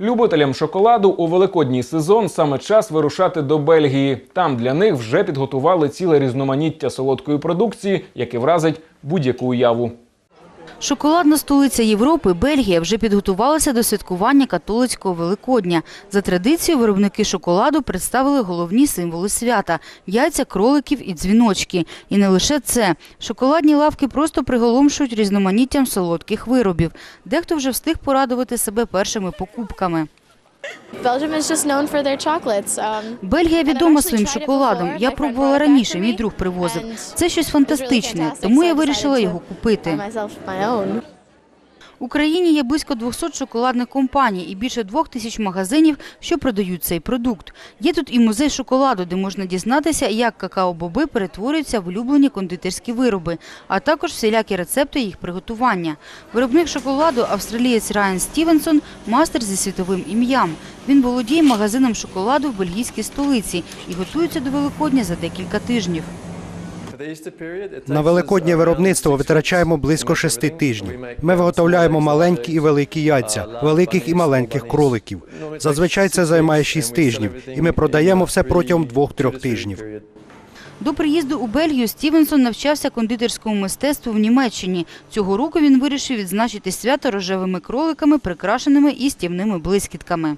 Любителям шоколаду у великодній сезон саме час вирушати до Бельгії. Там для них вже підготували ціле різноманіття солодкої продукції, яке вразить будь-яку уяву. Шоколадна столиця Європи, Бельгія, вже підготувалася до святкування католицького Великодня. За традицією, виробники шоколаду представили головні символи свята – яйця, кроликів і дзвіночки. І не лише це. Шоколадні лавки просто приголомшують різноманіттям солодких виробів. Дехто вже встиг порадувати себе першими покупками. Um, Бельгія відома своїм шоколадом. Я пробувала раніше, мій друг привозив. Це щось фантастичне, тому я вирішила його купити. В Україні є близько 200 шоколадних компаній і більше двох тисяч магазинів, що продають цей продукт. Є тут і музей шоколаду, де можна дізнатися, як какао-боби перетворюються в улюблені кондитерські вироби, а також всілякі рецепти їх приготування. Виробник шоколаду, австралієць Райан Стівенсон, мастер зі світовим ім'ям. Він володіє магазином шоколаду в бельгійській столиці і готується до Великодня за декілька тижнів. На великоднє виробництво витрачаємо близько шести тижнів. Ми виготовляємо маленькі і великі яйця, великих і маленьких кроликів. Зазвичай це займає шість тижнів, і ми продаємо все протягом двох-трьох тижнів. До приїзду у Бельгію Стівенсон навчався кондитерському мистецтву в Німеччині. Цього року він вирішив відзначити свято рожевими кроликами, прикрашеними і стівними блискітками.